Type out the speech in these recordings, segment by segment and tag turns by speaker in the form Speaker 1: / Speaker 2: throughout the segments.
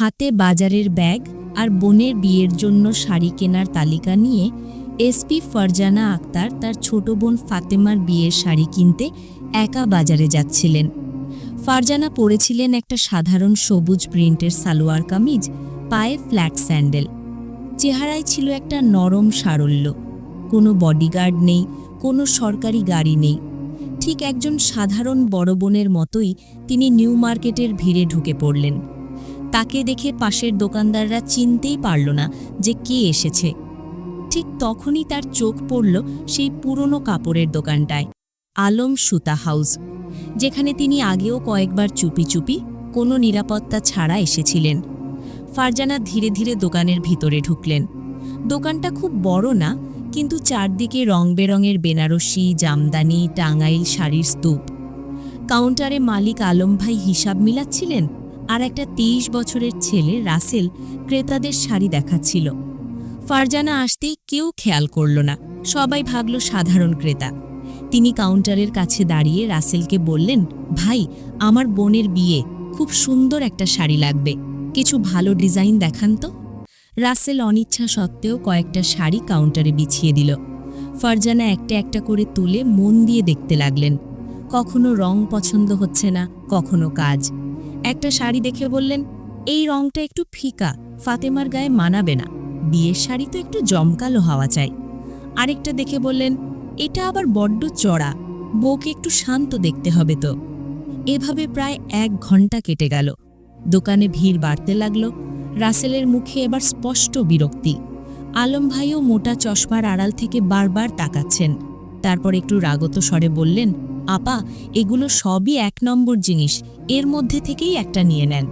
Speaker 1: হাতে বাজারের ব্যাগ আর বোনের বিয়ের জন্য শাড়ি কেনার তালিকা নিয়ে এসপি ফারজানা আক্তার তার ছোট বোন ফাতেমার বিয়ের শাড়ি কিনতে একা বাজারে যাচ্ছিলেন। ফারজানা পরেছিলেন একটা সাধারণ সবুজ প্রিন্টের সালোয়ার কামিজ, পায়ে ফ্ল্যাট স্যান্ডেল। চেহারায় ছিল একটা নরম সারল্য। কোনো বডিগার্ড নেই, কোনো সরকারি গাড়ি নেই। ঠিক একজন সাধারণ বড় বোনের মতোই তিনি নিউ মার্কেটের ভিড়ে ঢুকে পড়লেন। তাকে দেখে পাশের দোকানদাররা চিনতেই পারল না যে কে এসেছে। ঠিক তখনই তার চোখ পড়ল সেই পুরনো কাপড়ের দোকানটায়, আলম সুতা হাউস, যেখানে তিনি আগেও কয়েকবার চুপি চুপি কোনো নিরাপত্তা ছাড়া এসেছিলেন। ফারজানা ধীরে ধীরে দোকানের ভিতরে ঢুকলেন। দোকানটা খুব বড় না, কিন্তু চারদিকে রং বেরঙের বেনারসি, জামদানি, টাঙ্গাইল শাড়ির স্তূপ। কাউন্টারে মালিক আলম ভাই হিসাব মিলাচ্ছিলেন? আর একটা তেইশ বছরের ছেলে রাসেল ক্রেতাদের শাড়ি দেখাচ্ছিল। ফারজানা আসতেই কেউ খেয়াল করল না। সবাই ভাবল সাধারণ ক্রেতা। তিনি কাউন্টারের কাছে দাঁড়িয়ে রাসেলকে বললেন, ভাই, আমার বোনের বিয়ে। খুব সুন্দর একটা শাড়ি লাগবে। কিছু ভালো ডিজাইন দেখান তো। রাসেল অনিচ্ছা সত্ত্বেও কয়েকটা শাড়ি কাউন্টারে বিছিয়ে দিল। ফারজানা একটা একটা করে তুলে মন দিয়ে দেখতে লাগলেন। কখনো রং পছন্দ হচ্ছে না, কখনো কাজ। একটা শাড়ি দেখে বললেন, এই রংটা একটু ফিকা, ফাতেমার গায়ে মানাবে না। বিয়ের শাড়ি তো একটু জমকালো হওয়া চাই। আরেকটা দেখে বললেন, এটা আবার বড্ড চড়া, বউকে একটু শান্ত দেখতে হবে তো। এভাবে প্রায় এক ঘণ্টা কেটে গেল। দোকানে ভিড় বাড়তে লাগল। রাসেলের মুখে এবার স্পষ্ট বিরক্তি। আলম ভাইও মোটা চশমার আড়াল থেকে বারবার তাকাচ্ছেন। তারপর একটু রাগত স্বরে বললেন আপা, এগুলো সবই এক নম্বর জিনিস। এর মধ্যে থেকেই একটা নিয়ে নেন।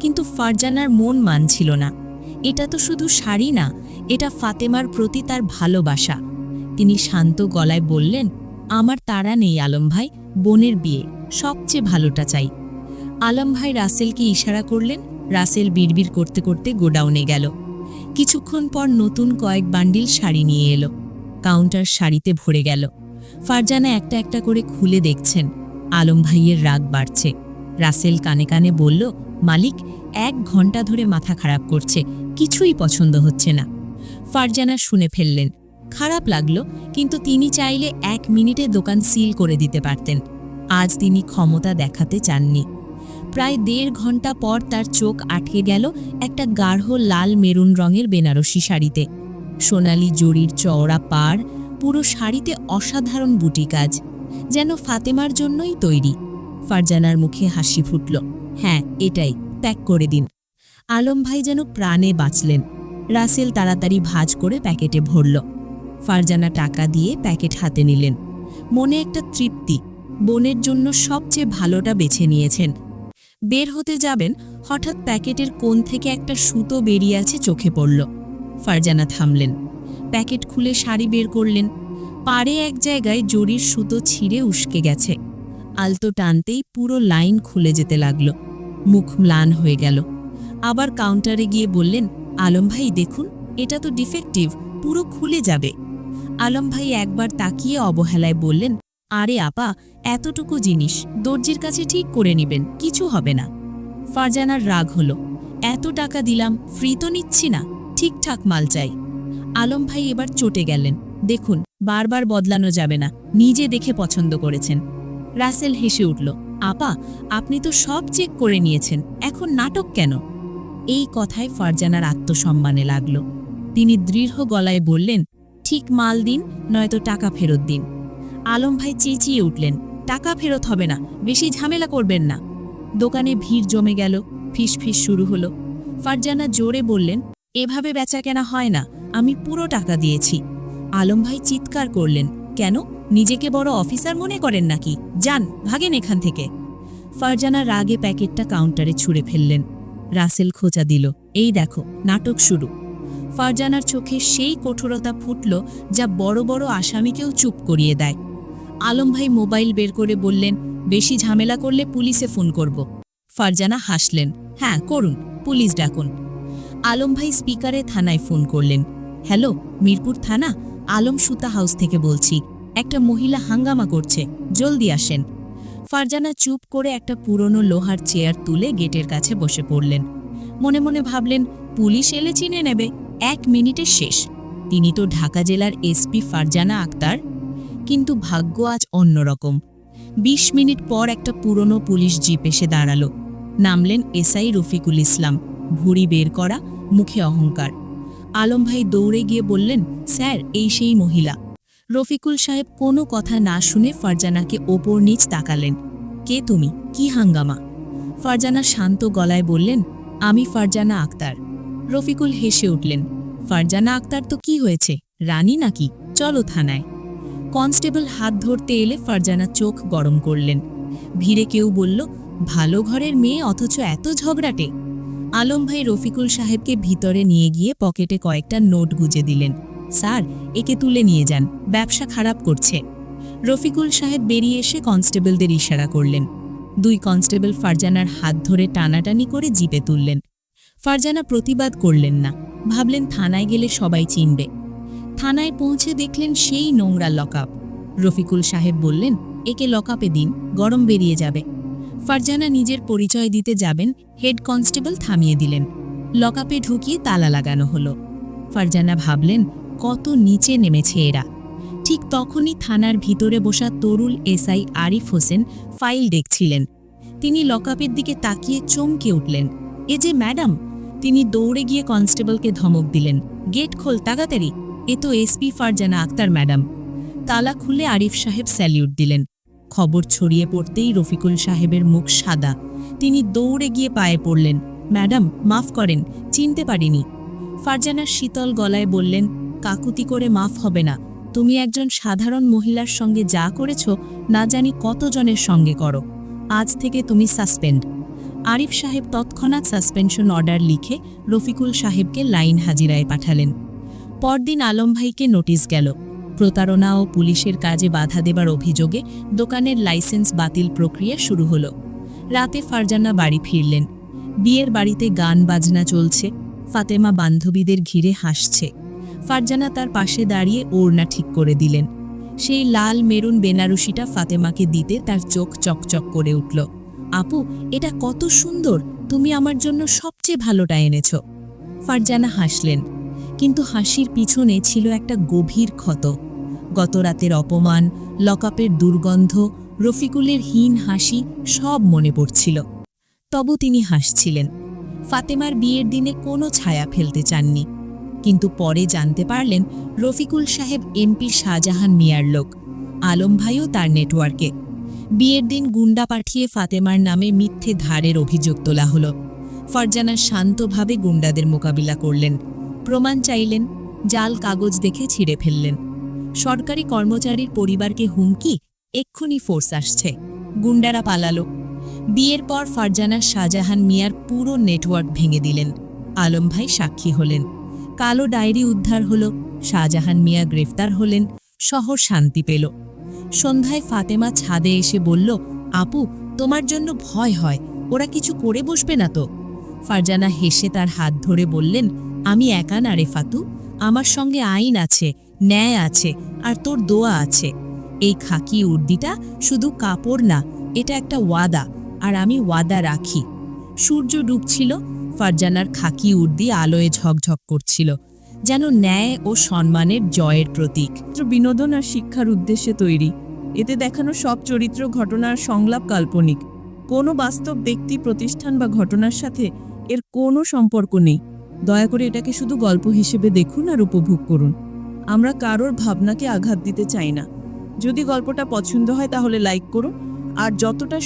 Speaker 1: কিন্তু ফারজানার মন মানছিল না। এটা তো শুধু শাড়ি না, এটা ফাতেমার প্রতি তার ভালোবাসা। তিনি শান্ত গলায় বললেন, আমার তাড়া নেই আলম ভাই, বোনের বিয়ে, সবচেয়ে ভালোটা চাই। আলম ভাই রাসেলকে ইশারা করলেন, রাসেল বিড়বিড় করতে করতে গোডাউনে গেল। কিছুক্ষণ পর নতুন কয়েক বান্ডিল শাড়ি নিয়ে এলো। কাউন্টার শাড়িতে ভরে গেল। ফারজানা একটা একটা করে খুলে দেখছেন। আলম ভাইয়ের রাগ বাড়ছে। রাসেল কানে কানে বলল, মালিক, এক ঘণ্টা ধরে মাথা খারাপ করছে, কিছুই পছন্দ হচ্ছে না। ফারজানা শুনে ফেললেন। খারাপ লাগল, কিন্তু তিনি চাইলে এক মিনিটে দোকান সিল করে দিতে পারতেন। আজ তিনি ক্ষমতা দেখাতে চাননি। প্রায় দেড় ঘণ্টা পর তার চোখ আটকে গেল একটা গাঢ় লাল মেরুন রঙের বেনারসি শাড়িতে। সোনালি জরির চওড়া পাড় পুরো শাড়িতে অসাধারণ বুটি কাজ, যেন ফাতেমার জন্যই তৈরি। ফারজানার মুখে হাসি ফুটল। হ্যাঁ এটাই, প্যাক করে দিন। আলম ভাই যেন প্রাণে বাঁচলেন। রাসেল তাড়াতাড়ি ভাজ করে প্যাকেটে ভরল। ফারজানা টাকা দিয়ে প্যাকেট হাতে নিলেন। মনে একটা তৃপ্তি, বোনের জন্য সবচেয়ে ভালোটা বেছে নিয়েছেন। বের হতে যাবেন, হঠাৎ প্যাকেটের কোণ থেকে একটা সুতো বেরিয়ে আছে চোখে পড়ল। ফারজানা থামলেন। প্যাকেট খুলে শাড়ি বের করলেন। পাড়ে এক জায়গায় জরির সুতো ছিঁড়ে উস্কে গেছে। আলতো টানতেই পুরো লাইন খুলে যেতে লাগল। মুখ ম্লান হয়ে গেল। আবার কাউন্টারে গিয়ে বললেন, আলম ভাই, দেখুন, এটা তো ডিফেক্টিভ, পুরো খুলে যাবে। আলম ভাই একবার তাকিয়ে অবহেলায় বললেন, আরে আপা, এতটুকু জিনিস, দর্জির কাছে ঠিক করে নিবেন, কিছু হবে না। ফারজানার রাগ হলো, এত টাকা দিলাম, ফ্রি তো নিচ্ছি না, ঠিকঠাক মাল চাই। আলম ভাই এবার চটে গেলেন। দেখুন, বারবার বদলানো যাবে না, নিজে দেখে পছন্দ করেছেন। রাসেল হেসে উঠল, আপা, আপনি তো সব চেক করে নিয়েছেন, এখন নাটক কেন? এই কথায় ফারজানার আত্মসম্মানে লাগল। তিনি দৃঢ় গলায় বললেন, ঠিক মাল দিন, নয়তো টাকা ফেরত দিন। আলম ভাই চেঁচিয়ে উঠলেন, টাকা ফেরত হবে না, বেশি ঝামেলা করবেন না। দোকানে ভিড় জমে গেল ফিস ফিস শুরু হলো। ফারজানা জোরে বললেন, এভাবে বেচা কেনা হয় না আমি পুরো টাকা দিয়েছি। আলম ভাই চিৎকার করলেন, কেন? নিজেকে বড় অফিসার মনে করেন নাকি? যান, ভাগেন এখান থেকে। ফারজানা রাগে প্যাকেটটা কাউন্টারে ছুঁড়ে ফেললেন। রাসেল খোঁচা দিল, এই দেখো, নাটক শুরু। ফারজানার চোখে সেই কঠোরতা ফুটল যা বড় বড় আসামিকেও চুপ করিয়ে দেয়। আলম ভাই মোবাইল বের করে বললেন, বেশি ঝামেলা করলে পুলিশে ফোন করব। ফারজানা হাসলেন হ্যাঁ করুন, পুলিশ ডাকুন। আলম ভাই স্পিকারে থানায় ফোন করলেন হ্যালো, মিরপুর থানা, আলম সুতা হাউস থেকে বলছি। একটা মহিলা হাঙ্গামা করছে, জলদি আসেন। ফারজানা চুপ করে একটা পুরনো লোহার চেয়ার তুলে গেটের কাছে বসে পড়লেন। মনে মনে ভাবলেন, পুলিশ এলে চিনে নেবে, এক মিনিটে শেষ। তিনি তো ঢাকা জেলার এসপি ফারজানা আক্তার। কিন্তু ভাগ্য আজ অন্যরকম। বিশ মিনিট পর একটা পুরনো পুলিশ জিপ এসে দাঁড়াল। নামলেন এসআই রফিকুল ইসলাম। ভুড়ি বের করা, মুখে অহংকার। আলম ভাই দৌড়ে গিয়ে বললেন, স্যার, এই সেই মহিলা। রফিকুল সাহেব কোনো কথা না শুনে ফারজানাকে ওপর নিচ তাকালেন। কে তুমি? কি হাঙ্গামা? ফারজানা শান্ত গলায় বললেন, আমি ফারজানা আক্তার। রফিকুল হেসে উঠলেন, ফারজানা আক্তার তো কি হয়েছে? রানী নাকি? চলো থানায়। কনস্টেবল হাত ধরতে এলে ফারজানা চোখ গরম করলেন। ভিড়ে কেউ বলল, ভালো ঘরের মেয়ে, অথচ এত ঝগড়াটে। আলম ভাই রফিকুল সাহেবকে ভিতরে নিয়ে গিয়ে পকেটে কয়েকটা নোট গুজে দিলেন। স্যার, একে তুলে নিয়ে যান, ব্যবসা খারাপ করছে। রফিকুল সাহেব বেরিয়ে এসে কনস্টেবলদের ইশারা করলেন। দুই কনস্টেবল ফারজানার হাত ধরে টানাটানি করে জিপে তুললেন। ফারজানা প্রতিবাদ করলেন না। ভাবলেন থানায় গেলে সবাই চিনবে। থানায় পৌঁছে দেখলেন সেই নোংরা লকআপ। রফিকুল সাহেব বললেন, একে লকআপে দিন, গরম বেরিয়ে যাবে। ফারজানা নিজের পরিচয় দিতে যাবেন, হেড কনস্টেবল থামিয়ে দিলেন। লকআপে ঢুকিয়ে তালা লাগানো হলো। ফারজানা ভাবলেন, কত নিচে নেমেছে এরা। ঠিক তখনই থানার ভিতরে বসা তরুল এসআই আরিফ হোসেন ফাইল দেখছিলেন। তিনি লকআপের দিকে তাকিয়ে চমকে উঠলেন। এ যে ম্যাডাম! তিনি দৌড়ে গিয়ে কনস্টেবলকে ধমক দিলেন। গেট খোল তাড়াতাড়ি। এ তো এসপি ফারজানা আক্তার ম্যাডাম। তালা খুলে আরিফ সাহেব স্যালিউট দিলেন। খবর ছড়িয়ে পড়তেই রফিকুল সাহেবের মুখ সাদা। তিনি দৌড়ে গিয়ে পায়ে পড়লেন। ম্যাডাম, মাফ করেন, চিনতে পারিনি। ফারজানা শীতল গলায় বললেন কাকুতি করে মাফ হবে না? তুমি একজন সাধারণ মহিলার সঙ্গে যা করেছ, না জানি কতজনের সঙ্গে করো। আজ থেকে তুমি সাসপেন্ড। আরিফ সাহেব তৎক্ষণাৎ সাসপেনশন অর্ডার লিখে রফিকুল সাহেবকে লাইন হাজিরায় পাঠালেন। পরদিন আলম ভাইকে নোটিশ গেল প্রতারণা ও পুলিশের কাজে বাধা দেবার অভিযোগে দোকানের লাইসেন্স বাতিল প্রক্রিয়া শুরু হলো। রাতে ফারজানা বাড়ি ফিরলেন। বিয়ের বাড়িতে গান বাজনা চলছে, ফাতেমা বান্ধবীদের ঘিরে হাসছে। ফারজানা তার পাশে দাঁড়িয়ে ওড়না ঠিক করে দিলেন। সেই লাল মেরুন বেনারসিটা ফাতেমাকে দিতে তার চোখ চকচক করে উঠল। আপু, এটা কত সুন্দর! তুমি আমার জন্য সবচেয়ে ভালোটা এনেছ। ফারজানা হাসলেন। কিন্তু হাসির পিছনে ছিল একটা গভীর ক্ষত। গত রাতের অপমান, লকআপের দুর্গন্ধ, রফিকুলের হীন হাসি সব মনে পড়ছিল। তবু তিনি হাসছিলেন। ফাতেমার বিয়ের দিনে কোনো ছায়া ফেলতে চাননি। কিন্তু পরে জানতে পারলেন, রফিকুল সাহেব এমপি শাহজাহান মিয়ার লোক। আলম ভাইও তার নেটওয়ার্কে। বিয়ের দিন গুন্ডা পাঠিয়ে ফাতেমার নামে মিথ্যে ধারের অভিযোগ তোলা হলো। ফারজানা শান্তভাবে গুন্ডাদের মোকাবিলা করলেন। প্রমাণ চাইলেন, জাল কাগজ দেখে ছিঁড়ে ফেললেন। সরকারি কর্মচারীর পরিবারকে হুমকি, এক্ষুনি ফোর্স আসছে। গুন্ডারা পালালো। বিয়ের পর ফারজানা শাহজাহান মিয়ার পুরো নেটওয়ার্ক ভেঙে দিলেন। আলম ভাই সাক্ষী হলেন। কালো ডায়েরি উদ্ধার হল, শাহজাহান মিয়া গ্রেফতার হলেন, শহর শান্তি পেল। সন্ধ্যায় ফাতেমা ছাদে এসে বলল, আপু, তোমার জন্য ভয় হয়, ওরা কিছু করে বসবে না তো? ফারজানা হেসে তার হাত ধরে বললেন আমি একা না রে ফাতু। আমার সঙ্গে আইন আছে, ন্যায় আছে, আর তোর দোয়া আছে। এই খাকি উর্দিটা শুধু কাপড় না, এটা একটা ওয়াদা, আর আমি ওয়াদা রাখি। সূর্য ডুবছিল, ফারজানার খাকি উর্দি আলোয় ঝকঝক করছিল, যেন ন্যায় ও সম্মানের জয়ের প্রতীক।
Speaker 2: বিনোদন আর শিক্ষার উদ্দেশ্যে তৈরি। এতে দেখানো সব চরিত্র ঘটনার সংলাপ কাল্পনিক। কোনো বাস্তব ব্যক্তি, প্রতিষ্ঠান বা ঘটনার সাথে এর কোনো সম্পর্ক নেই। দয়া করে এটাকে শুধু গল্প হিসেবে দেখুন আর উপভোগ করুন। আমরা কারোর ভাবনাকে আঘাত দিতে চাই না। যদি গল্পটা পছন্দ হয় তাহলে লাইক করুন। আর যতটা